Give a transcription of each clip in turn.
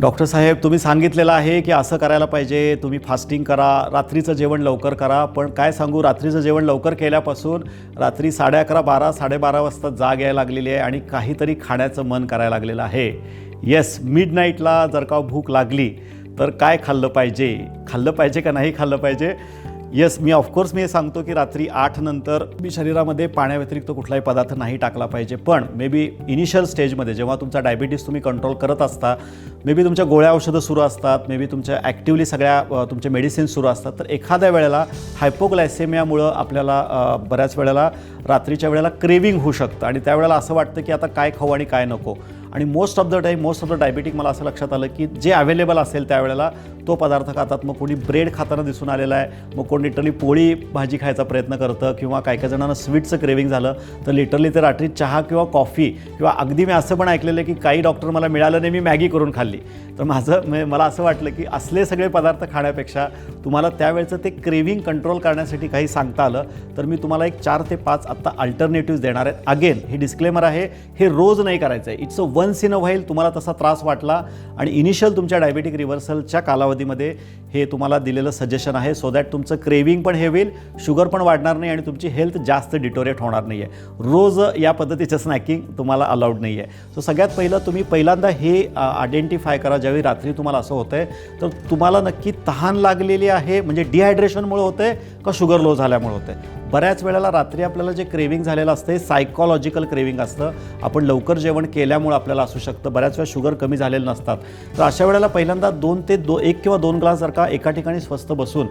Doctor साहेब तुम्ही सांगितलेलं आहे की असं करायला पाहिजे तुम्ही फास्टिंग करा रात्रीचं जेवण लवकर करा पण काय सांगू रात्रीचं जेवण लवकर केल्यापासून रात्री साडे अकरा बारा साडेबारा वाजता जाग यायला लागलेली आहे आणि काहीतरी खाण्याचं मन करायला लागलेलं आहे. येस मिड नाईटला जर का भूक लागली तर काय खाल्लं पाहिजे? खाल्लं पाहिजे का नाही खाल्लं पाहिजे? येस मी ऑफकोर्स मी हे सांगतो की रात्री आठ नंतर मी शरीरामध्ये पाण्याव्यतिरिक्त कुठलाही पदार्थ नाही टाकला पाहिजे पण मे बी इनिशियल स्टेजमध्ये जेव्हा तुमचा डायबिटीस तुम्ही कंट्रोल करत असता मे बी तुमच्या गोळ्या औषधं सुरू असतात मे बी तुमच्या ॲक्टिवली सगळ्या तुमच्या तुमचे मेडिसिन्स सुरू असतात. तर एखाद्या वेळेला हायपोग्लायसेमियामुळं आपल्याला बऱ्याच वेळेला रात्रीच्या वेळेला क्रेविंग होऊ शकतं. आणि त्यावेळेला असं वाटतं की आता काय खाऊ आणि काय नको. आणि most of the time most of the diabetic मला असं लक्षात आलं की जे अवेलेबल असेल त्यावेळेला तो पदार्थ खातात. मग कोणी ब्रेड खाताना दिसून आलेला आहे. मग कोण लिटरली पोळी भाजी खायचा प्रयत्न करतं किंवा काही काही जणांना स्वीटचं क्रेविंग झालं तर लिटरली ते रात्री चहा किंवा कॉफी किंवा अगदी मी असं पण ऐकलेलं आहे की काही डॉक्टर मला मिळालं नाही मी मॅगी करून खाल्ली. तर माझं म्हणजे मला असं वाटलं की असले सगळे पदार्थ खाण्यापेक्षा तुम्हाला त्यावेळचं ते क्रेविंग कंट्रोल करण्यासाठी काही सांगता आलं तर मी तुम्हाला एक चार ते पाच आत्ता अल्टरनेटिव्ह देणार आहेत अगेन हे डिस्क्लेमर आहे हे रोज नाही करायचं आहे. It's a once in a while तुम्हाला तसा त्रास वाटला आणि इनिशियल तुमच्या डायबेटिक रिव्हर्सलच्या कालावधीमध्ये हे तुम्हाला दिलेलं सजेशन आहे. सो दॅट तुमचं क्रेविंग पण हे होईल शुगर पण वाढणार नाही आणि तुमची हेल्थ जास्त डिटोरेट होणार नाही आहे रोज या पद्धतीचं स्नॅकिंग तुम्हाला अलाउड नाही आहे सो सगळ्यात पहिलं तुम्ही पहिल्यांदा हे आयडेंटिफाय करा. ज्यावेळी रात्री तुम्हाला असं होतं आहे तर तुम्हाला नक्की तहान लागलेली आहे. म्हणजे डिहायड्रेशनमुळे होतं का शुगर लो झाल्यामुळे होते बऱ्याच वेळेला रात्री आपल्याला जे क्रेविंग झालेलं असतं हे सायकॉलॉजिकल क्रेविंग असतं. आपण लवकर जेवण केल्यामुळे आपल्याला असू शकतं. बऱ्याच वेळा शुगर कमी झालेलं नसतात. तर अशा वेळेला पहिल्यांदा दोन ते दो एक किंवा दोन ग्लास जर का एका ठिकाणी स्वस्त बसून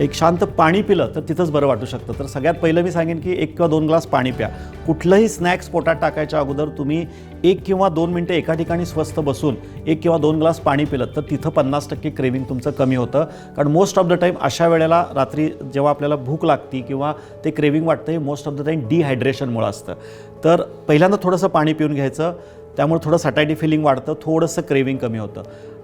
एक शांत पाणी पिलं तर तिथंच बरं वाटू शकतं. तर सगळ्यात पहिलं मी सांगेन की एक किंवा दोन ग्लास पाणी प्या. कुठलंही स्नॅक्स पोटात टाकायच्या अगोदर तुम्ही एक किंवा दोन मिनटं एका ठिकाणी स्वस्त बसून एक किंवा दोन ग्लास पाणी पिलं तर तिथं पन्नास टक्के क्रेविंग तुमचं कमी होतं. कारण मोस्ट ऑफ द टाईम अशा वेळेला रात्री जेव्हा आपल्याला भूक लागती किंवा ते ते क्रेविंग वाटतं. हे मोस्ट ऑफ द टाईम डिहायड्रेशनमुळं असतं. तर पहिल्यांदा थोडंसं पाणी पिऊन घ्यायचं. त्यामुळे थोडं सटायटी फिलिंग वाढतं. थोडंसं क्रेविंग कमी होतं.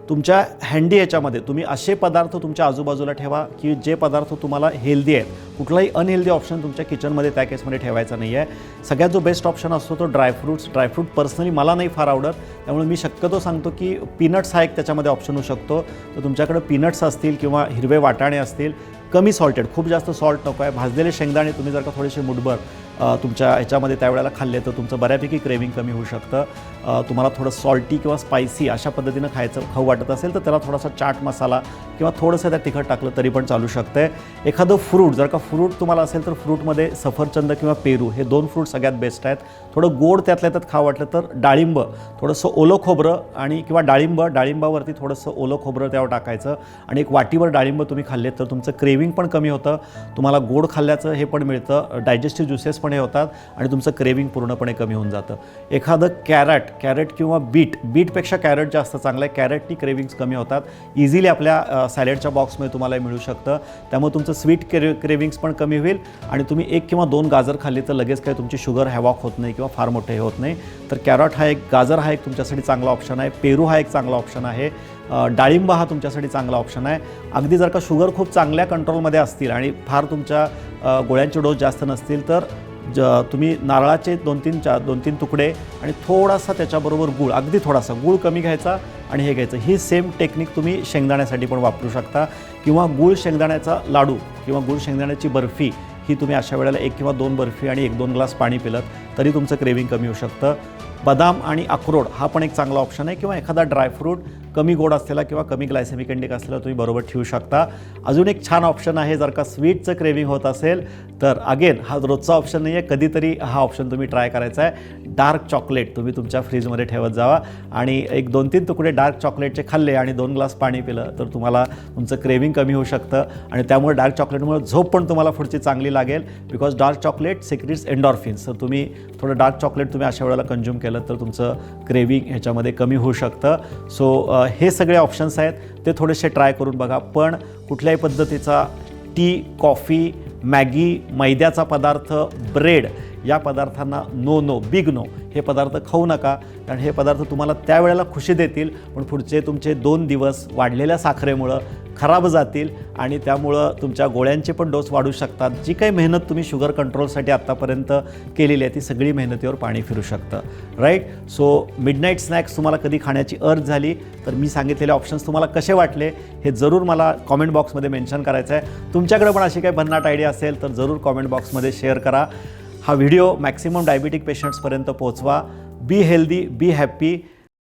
तुमच्या हँडी याच्यामध्ये तुम्ही असे पदार्थ तुमच्या आजूबाजूला ठेवा की जे पदार्थ तुम्हाला हेल्दी आहेत. कुठलाही अनहेल्दी ऑप्शन तुमच्या किचनमध्ये त्या केसमध्ये ठेवायचा नाही आहे सगळ्यात जो बेस्ट ऑप्शन असतो तो ड्रायफ्रूट्स ड्रायफ्रूट पर्सनली मला नाही फार आवडत. त्यामुळे मी शक्यतो सांगतो की पीनट्स हा एक त्याच्यामध्ये ऑप्शन होऊ शकतो. तर तुमच्याकडे पीनट्स असतील किंवा हिरवे वाटाणे असतील कमी सॉल्टेड खूप जास्त सॉल्ट नको आहे. भाजलेले शेंगदाणे तुम्ही जर का थोडेसे मुठभर तुमच्या ह्याच्यामध्ये त्यावेळेला खाल्ले तर तुमचं बऱ्यापैकी क्रेविंग कमी होऊ शकतं. तुम्हाला थोडं सॉल्टी किंवा स्पायसी अशा पद्धतीनं खायचं खाऊ वाटत असेल तर त्याला थोडासा चाट मसाला किंवा थोडंसं त्या तिखट टाकलं तरी पण चालू शकतं. आहे एखादं फ्रूट जर का फ्रूट तुम्हाला असेल तर फ्रूटमध्ये सफरचंद किंवा पेरू हे दोन फ्रूट सगळ्यात बेस्ट आहेत. थोडं गोड त्यातल्या त्यात खावं वाटलं तर डाळिंब थोडंसं ओलं खोबरं आणि किंवा डाळिंब डाळिंबावरती थोडंसं ओलं खोबरं त्यावर टाकायचं आणि एक वाटीवर डाळिंब तुम्ही खाल्लेत तर तुमचं क्रेविंग पण कमी होतं. तुम्हाला गोड खाल्ल्याचं हे पण मिळतं. डायजेस्टिव्ह ज्युसेस सहजपणे होतात आणि तुमचं क्रेविंग पूर्णपणे कमी होऊन जातं. एखादं कॅरेट कॅरेट किंवा बीट बीटपेक्षा कॅरेट जास्त चांगलं आहे. कॅरेटनी क्रेविंग्स कमी होतात. इझिली आपल्या सॅलेडच्या बॉक्समध्ये तुम्हाला मिळू शकतं. त्यामुळे तुमचं स्वीट क्रे क्रेविंग्स पण कमी होईल आणि तुम्ही एक किंवा दोन गाजर खाल्ली तर लगेच काही तुमची शुगर हॅवॉक होत नाही किंवा फार मोठे हे होत नाही. तर कॅरट हा एक गाजर हा एक तुमच्यासाठी चांगला ऑप्शन आहे. पेरू हा एक चांगला ऑप्शन आहे. डाळिंब हा तुमच्यासाठी चांगला ऑप्शन आहे. अगदी जर का शुगर खूप चांगल्या कंट्रोलमध्ये असतील आणि फार तुमच्या गोळ्यांचे डोस जास्त नसतील तर ज तुम्ही नारळाचे दोन तीन चार दोन तीन तुकडे आणि थोडासा त्याच्याबरोबर गूळ अगदी थोडासा गूळ कमी घ्यायचा आणि हे घ्यायचं. ही सेम टेक्निक तुम्ही शेंगदाण्यासाठी पण वापरू शकता. किंवा गूळ शेंगदाण्याचा लाडू किंवा गूळ शेंगदाण्याची बर्फी ही तुम्ही अशा वेळेला एक किंवा दोन बर्फी आणि एक दोन ग्लास पाणी पिलं तरी तुमचं क्रेविंग कमी होऊ शकतं. बदाम आणि अक्रोड हा पण एक चांगला ऑप्शन आहे किंवा एखादा ड्रायफ्रूट कमी गोड असलेला किंवा कमी ग्लायसेमिक इंडिक असलेला तुम्ही बरोबर ठेवू शकता. अजून एक छान ऑप्शन आहे जर का स्वीटचं क्रेविंग होत असेल तर अगेन हा रोजचा ऑप्शन नाही आहे कधीतरी हा ऑप्शन तुम्ही ट्राय करायचा आहे. डार्क चॉकलेट तुम्ही तुमच्या फ्रीजमध्ये ठेवत जावा. आणि एक दोन तीन तुकडे डार्क चॉकलेटचे खाल्ले आणि दोन ग्लास पाणी पिलं तर तुम्हाला तुमचं क्रेविंग कमी होऊ शकतं. आणि त्यामुळे डार्क चॉकलेटमुळे झोप पण तुम्हाला पुढची चांगली लागेल. Because dark chocolate secretes endorphins तर तुम्ही थोडं डार्क चॉकलेट तुम्ही अशा वेळेला कंझ्युम केलं तर तुमचं क्रेविंग ह्याच्यामध्ये कमी होऊ शकतं. सो हे सगळे ऑप्शन्स आहेत. ते थोडेसे ट्राय करून बघा. पण कुठल्याही पद्धतीचा टी कॉफी मॅगी मैद्याचा पदार्थ ब्रेड या पदार्थांना नो नो बिग नो हे पदार्थ खाऊ नका कारण हे पदार्थ तुम्हाला त्यावेळेला खुशी देतील. पण पुढचे तुमचे दोन दिवस वाढलेल्या साखरेमुळं खराब जातील आणि त्यामुळं तुमच्या गोळ्यांचे पण डोस वाढू शकतात. जी काही मेहनत तुम्ही शुगर कंट्रोलसाठी आत्तापर्यंत केलेली आहे ती सगळी मेहनतीवर पाणी फिरू शकतं. राईट सो मिडनाईट स्नॅक्स तुम्हाला कधी खाण्याची अर्ज झाली तर मी सांगितलेले ऑप्शन्स तुम्हाला कसे वाटले हे जरूर मला कॉमेंट बॉक्समध्ये मेन्शन करायचं आहे तुमच्याकडे पण अशी काही भन्नाट आयडिया असेल तर जरूर कॉमेंट बॉक्समध्ये शेअर करा. हा व्हिडिओ मॅक्सिमम डायबिटिक पेशंट्सपर्यंत पोहोचवा बी हेल्दी बी हॅप्पी.